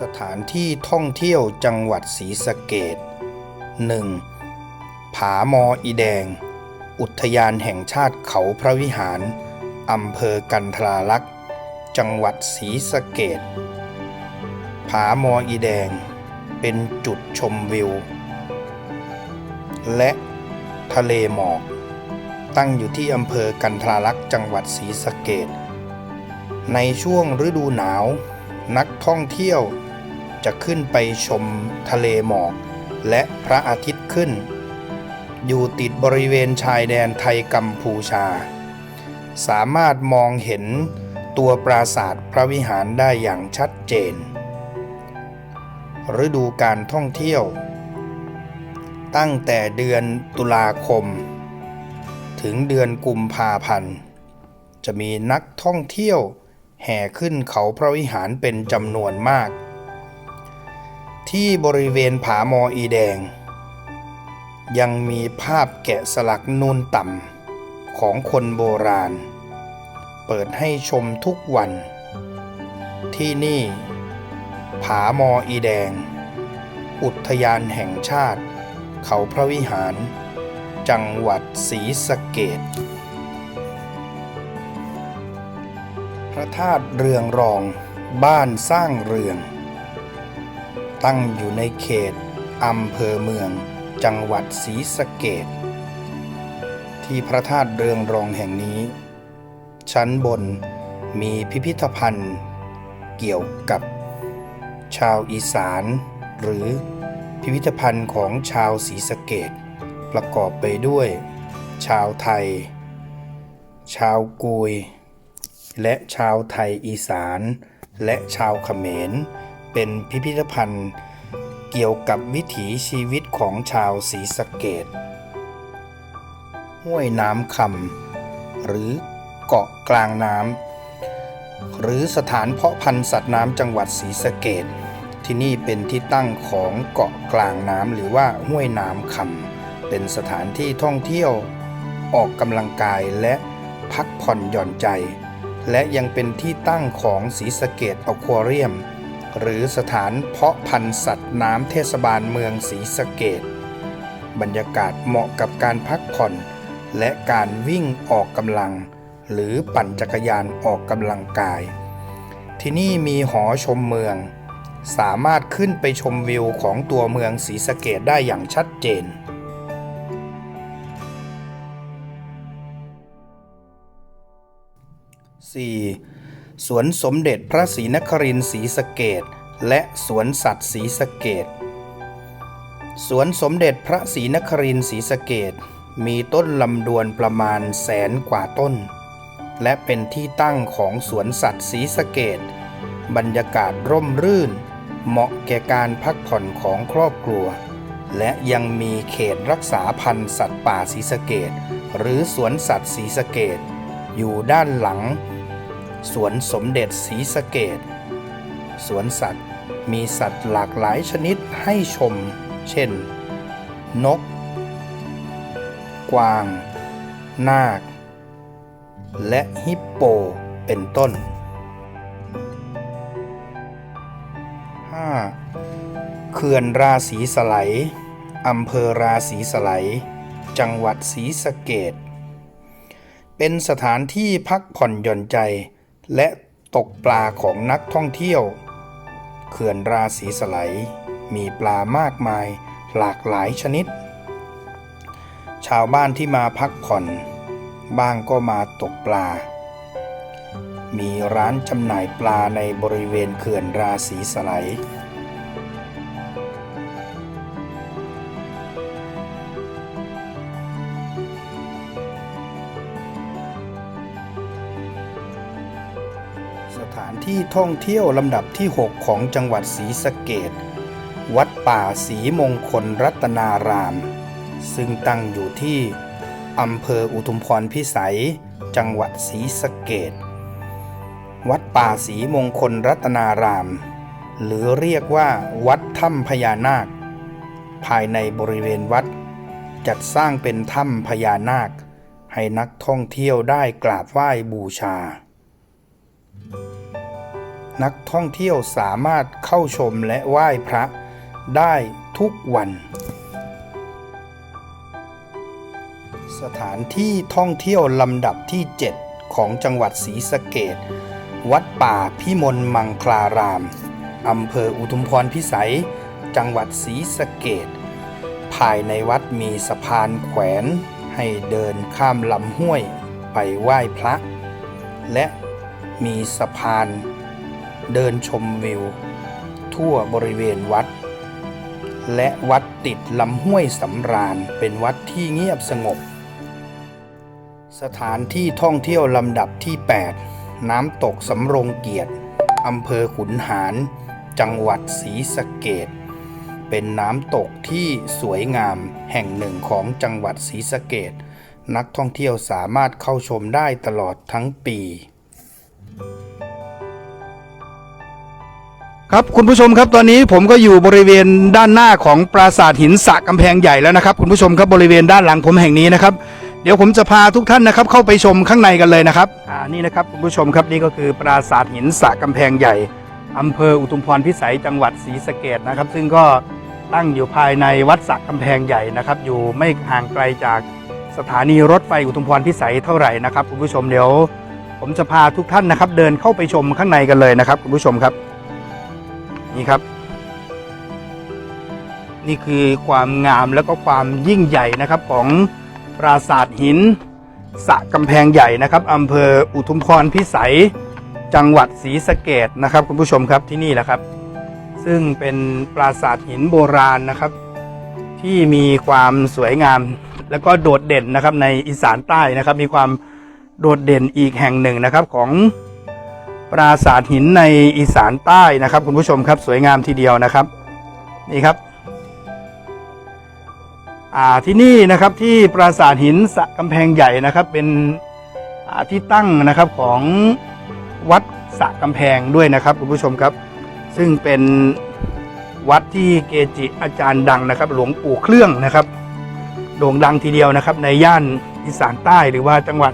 สถานที่ท่องเที่ยวจังหวัดศรีสะเกด 1. ผามออีแดง อุทยานแห่งชาติเขาพระวิหาร อำเภอกันทราลักษ์ จังหวัดศรีสะเกด ผามออีแดง เป็นจุดชมวิว และทะเลหมอก ตั้งอยู่ที่อำเภอกันทราลักษ์จังหวัดศรีสะเกด ในช่วงฤดูหนาวนักท่องเที่ยว จะขึ้นไปชมทะเลหมอก และพระอาทิตย์ขึ้น อยู่ติดบริเวณชายแดนไทยกัมพูชา สามารถมองเห็นตัวปราสาทพระวิหารได้อย่างชัดเจน ฤดูการท่องเที่ยว ตั้งแต่เดือนตุลาคม ถึงเดือนกุมภาพันธ์ จะมีนักท่องเที่ยวแห่ขึ้นเขาพระวิหารเป็นจำนวนมาก ที่บริเวณผามออีแดง ยังมีภาพแกะสลักนูนต่ำของคนโบราณ เปิดให้ชมทุกวัน ที่นี่ ผามออีแดง อุทยานแห่งชาติ เขาพระวิหาร จังหวัดศรีสะเกดพระธาตุเรืองรองบ้านสร้างเรือง ตั้งอยู่ในเขตอำเภอเมือง จังหวัดศรีสะเกดที่พระธาตุเรืองรองแห่งนี้ ชั้นบนมีพิพิธภัณฑ์ เกี่ยวกับ ชาวอีสาน หรือพิพิธภัณฑ์ของชาวศรีสะเกดประกอบไปด้วย ชาวไทย ชาวกุย และชาวไทยอีสาน และชาวเขมร เป็นพิพิธภัณฑ์เกี่ยวกับวิถีชีวิตของชาวศรีสะเกดห้วยน้ำคำหรือเกาะกลางน้ำหรือสถานเพาะพันธุ์สัตว์น้ำจังหวัดศรีสะเกดที่นี่เป็นที่ตั้งของเกาะกลางน้ำหรือว่าห้วยน้ำคำเป็นสถานที่ท่องเที่ยวออกกำลังกายและพักผ่อนหย่อนใจ และยังเป็นที่ตั้งของศรีสะเกดอควาเรียม หรือสถานเพาะพันธุ์สัตว์น้ำเทศบาลเมืองศรีสะเกดบรรยากาศเหมาะกับการพักผ่อน และการวิ่งออกกำลัง หรือปั่นจักรยานออกกำลังกาย ที่นี่มีหอชมเมือง สามารถขึ้นไปชมวิวของตัวเมืองศรีสะเกดได้อย่างชัดเจน 4. สวนสมเด็จพระศรีนครินทร์ศรีสะเกดและสวนสัตว์ศรีสะเกดสวนสมเด็จพระศรีนครินทร์ศรีสะเกดมีต้นลำดวนประมาณแสนกว่าต้น และเป็นที่ตั้งของสวนสัตว์ศรีสะเกดบรรยากาศร่มรื่น เหมาะแก่การพักผ่อนของครอบครัว และยังมีเขตรักษาพันธุ์สัตว์ป่าศรีสะเกดหรือสวนสัตว์ศรีสะเกดอยู่ด้านหลัง สวนสมเด็จศรีสะเกดสวนสัตว์มีสัตว์หลากหลายชนิดให้ชม เช่น นก กวาง นาค และฮิปโปเป็นต้น 5. เขื่อนราศีสไลอำเภอราศีสไลจังหวัดศรีสะเกดเป็นสถานที่พักผ่อนหย่อนใจ และตกปลาของนักท่องเที่ยว เขื่อนราศีสไลมีปลามากมายหลากหลายชนิด ชาวบ้านที่มาพักผ่อน บ้างก็มาตกปลา มีร้านจำหน่ายปลาในบริเวณเขื่อนราศีสไล ที่ท่องเที่ยวลำดับที่ 6 ของจังหวัดศรีสะเกดวัดป่าศรีมงคลรัตนาราม ซึ่งตั้งอยู่ที่อำเภออุทุมพรพิสัย จังหวัดศรีสะเกดวัดป่าศรีมงคลรัตนาราม หรือเรียกว่าวัดถ้ำพญานาค ภายในบริเวณวัด จัดสร้างเป็นถ้ำพญานาค ให้นักท่องเที่ยวได้กราบไหว้บูชา นักท่องเที่ยวสามารถเข้าชมและไหว้พระได้ทุกวัน สถานที่ท่องเที่ยวลำดับที่ 7 ของจังหวัดศรีสะเกดวัดป่าพิมลมังคลารามอำเภออุทุมพรพิสัย จังหวัดศรีสะเกดภายในวัดมีสะพานแขวนให้เดินข้ามลำห้วยไปไหว้พระ และมีสะพาน เดินชมวิว ทั่วบริเวณวัด และวัดติดลำห้วยสำราญเป็นวัดที่เงียบสงบ สถานที่ท่องเที่ยวลำดับที่ 8 น้ำตกสำโรงเกียรติอำเภอขุนหาร จังหวัดศรีสะเกดเป็นน้ำตกที่สวยงามแห่งหนึ่งของจังหวัดศรีสะเกดนักท่องเที่ยวสามารถเข้าชมได้ตลอดทั้งปี ครับคุณผู้ชมครับตอนนี้ผมก็อยู่บริเวณด้านหน้าของปราสาทหินสะกำแพงใหญ่แล้วนะครับ คุณผู้ชมครับบริเวณด้านหลังผมแห่งนี้นะครับ เดี๋ยวผมจะพาทุกท่านนะครับ เข้าไปชมข้างในกันเลยนะครับอ่านี่นะครับคุณผู้ชมครับนี่ก็คือปราสาทหินสะกำแพงใหญ่อำเภออุทุมพรพิสัยจังหวัดศรีสะเกดนะครับ ซึ่งก็ตั้งอยู่ภายในวัดสะกำแพงใหญ่นะครับ อยู่ไม่ห่างไกลจากสถานีรถไฟอุทุมพรพิสัยเท่าไหร่นะครับคุณผู้ชมเดี๋ยว ผมจะพาทุกท่านนะครับ เดินเข้าไปชมข้างในกันเลยนะครับ คุณผู้ชมครับ นี่ครับ นี่คือความงามแล้วก็ความยิ่งใหญ่นะครับของปราสาทหินสะกำแพงใหญ่นะครับอำเภออุทุมพรพิสัยจังหวัดศรีสะเกดนะครับคุณผู้ชมครับที่นี่แหละครับ ซึ่งเป็นปราสาทหินโบราณนะครับ ที่มีความสวยงามแล้วก็โดดเด่นนะครับในอีสานใต้นะครับ มีความโดดเด่นอีกแห่งหนึ่งนะครับของ ปราสาทหินในอีสานใต้นะครับ คุณผู้ชมครับสวยงามทีเดียวนะครับนี่ครับที่นี่นะครับที่ปราสาทหินสะกำแพงใหญ่นะครับ เป็นที่ตั้งนะครับของวัดสะกำแพงด้วยนะครับคุณผู้ชมครับ ซึ่งเป็นวัดที่เกจิอาจารย์ดังนะครับ หลวงปู่เครื่องนะครับ โด่งดังทีเดียวนะครับ ในย่านอีสานใต้หรือว่าจังหวัด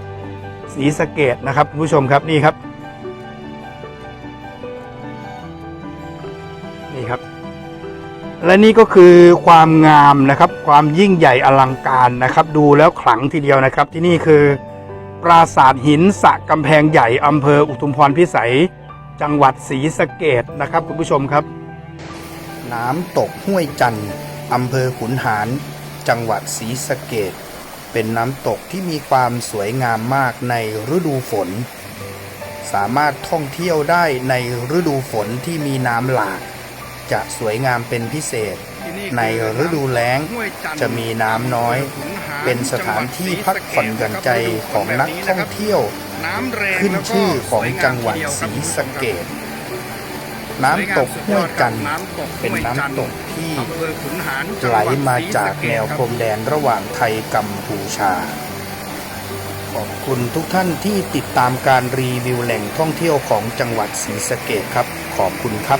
ศรีสะเกดนะครับคุณผู้ชมครับนี่ครับ และนี่ก็คือความงามนะครับ ความยิ่งใหญ่อลังการนะครับ ดูแล้วขลังทีเดียวนะครับ ที่นี่คือ ปราสาทหินสะกำแพงใหญ่อำเภออุทุมพรพิสัย จังหวัดศรีสะเกดนะครับคุณผู้ชมครับ น้ำตกห้วยจันทร์อำเภอขุนหาร จังหวัดศรีสะเกดเป็นน้ำตกที่มีความสวยงามมากในฤดูฝน สามารถท่องเที่ยวได้ในฤดูฝนที่มีน้ำหลาก จะสวยงามเป็นพิเศษ ในฤดูแล้งจะมีน้ำน้อย เป็นสถานที่พักผ่อนหย่อนใจของนักท่องเที่ยว ขึ้นชื่อของจังหวัดศรีสะเกดน้ำตกห้วยจันเป็นน้ำตกที่ไหลมาจากแนวพรมแดนระหว่างไทยกัมพูชา ขอบคุณทุกท่านที่ติดตามการรีวิวแหล่งท่องเที่ยวของจังหวัดศรีสะเกดครับ ขอบคุณครับ